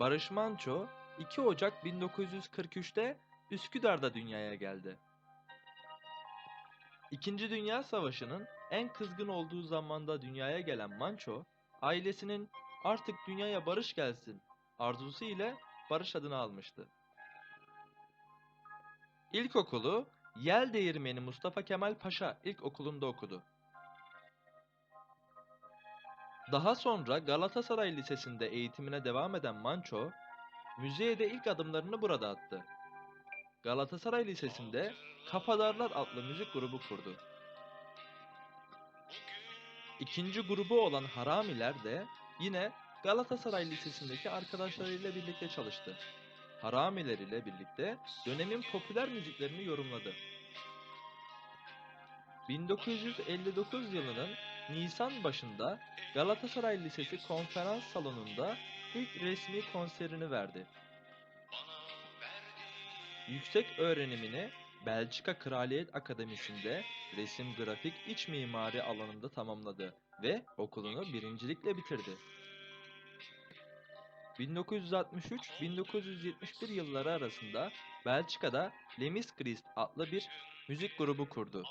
Barış Manço 2 Ocak 1943'te Üsküdar'da dünyaya geldi. İkinci Dünya Savaşı'nın en kızgın olduğu zamanda dünyaya gelen Manço, ailesinin artık dünyaya barış gelsin arzusu ile Barış adını almıştı. İlkokulu Yel Değirmeni Mustafa Kemal Paşa İlkokulu'nda okudu. Daha sonra Galatasaray Lisesi'nde eğitimine devam eden Manço, müziğe de ilk adımlarını burada attı. Galatasaray Lisesi'nde Kafadarlar adlı müzik grubu kurdu. İkinci grubu olan Haramiler de yine Galatasaray Lisesi'ndeki arkadaşlarıyla birlikte çalıştı. Haramiler ile birlikte dönemin popüler müziklerini yorumladı. 1959 yılının Nisan başında Galatasaray Lisesi konferans salonunda ilk resmi konserini verdi. Yüksek öğrenimini Belçika Kraliyet Akademisi'nde resim grafik iç mimari alanında tamamladı ve okulunu birincilikle bitirdi. 1963-1971 yılları arasında Belçika'da Lemis Christ adlı bir müzik grubu kurdu.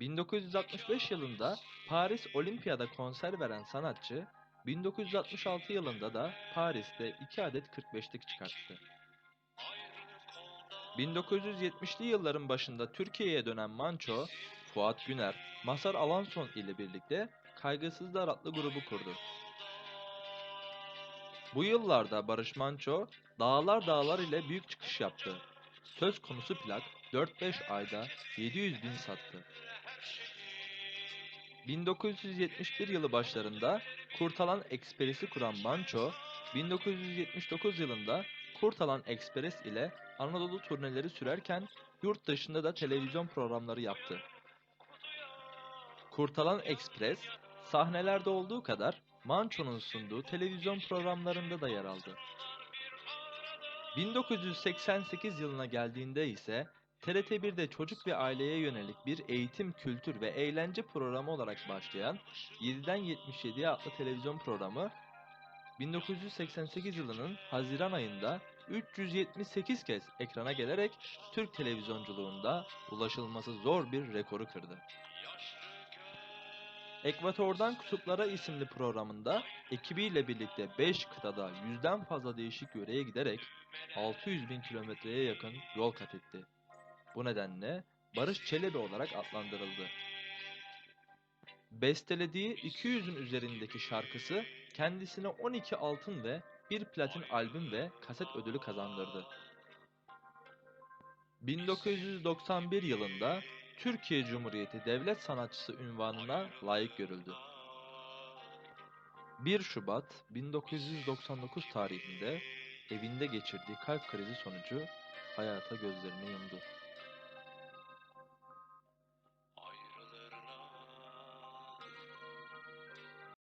1965 yılında Paris Olimpiyada konser veren sanatçı, 1966 yılında da Paris'te 2 adet 45'lik çıkarttı. 1970'li yılların başında Türkiye'ye dönen Manço, Fuat Güner, Masar Alanson ile birlikte Kaygısızlar adlı grubu kurdu. Bu yıllarda Barış Manço, Dağlar Dağlar ile büyük çıkış yaptı. Söz konusu plak 4-5 ayda 700 bin sattı. 1971 yılı başlarında Kurtalan Ekspres'i kuran Manço, 1979 yılında Kurtalan Ekspres ile Anadolu turneleri sürerken yurt dışında da televizyon programları yaptı. Kurtalan Ekspres, sahnelerde olduğu kadar Manço'nun sunduğu televizyon programlarında da yer aldı. 1988 yılına geldiğinde ise TRT1'de çocuk ve aileye yönelik bir eğitim, kültür ve eğlence programı olarak başlayan 7'den 77'ye adlı televizyon programı 1988 yılının Haziran ayında 378 kez ekrana gelerek Türk televizyonculuğunda ulaşılması zor bir rekoru kırdı. Ekvatordan Kutuplara isimli programında ekibiyle birlikte 5 kıtada yüzden fazla değişik yöreye giderek 600 bin kilometreye yakın yol kat etti. Bu nedenle Barış Çelebi olarak adlandırıldı. Bestelediği 200'ün üzerindeki şarkısı kendisine 12 altın ve bir platin albüm ve kaset ödülü kazandırdı. 1991 yılında Türkiye Cumhuriyeti Devlet Sanatçısı unvanına layık görüldü. 1 Şubat 1999 tarihinde evinde geçirdiği kalp krizi sonucu hayata gözlerini yumdu.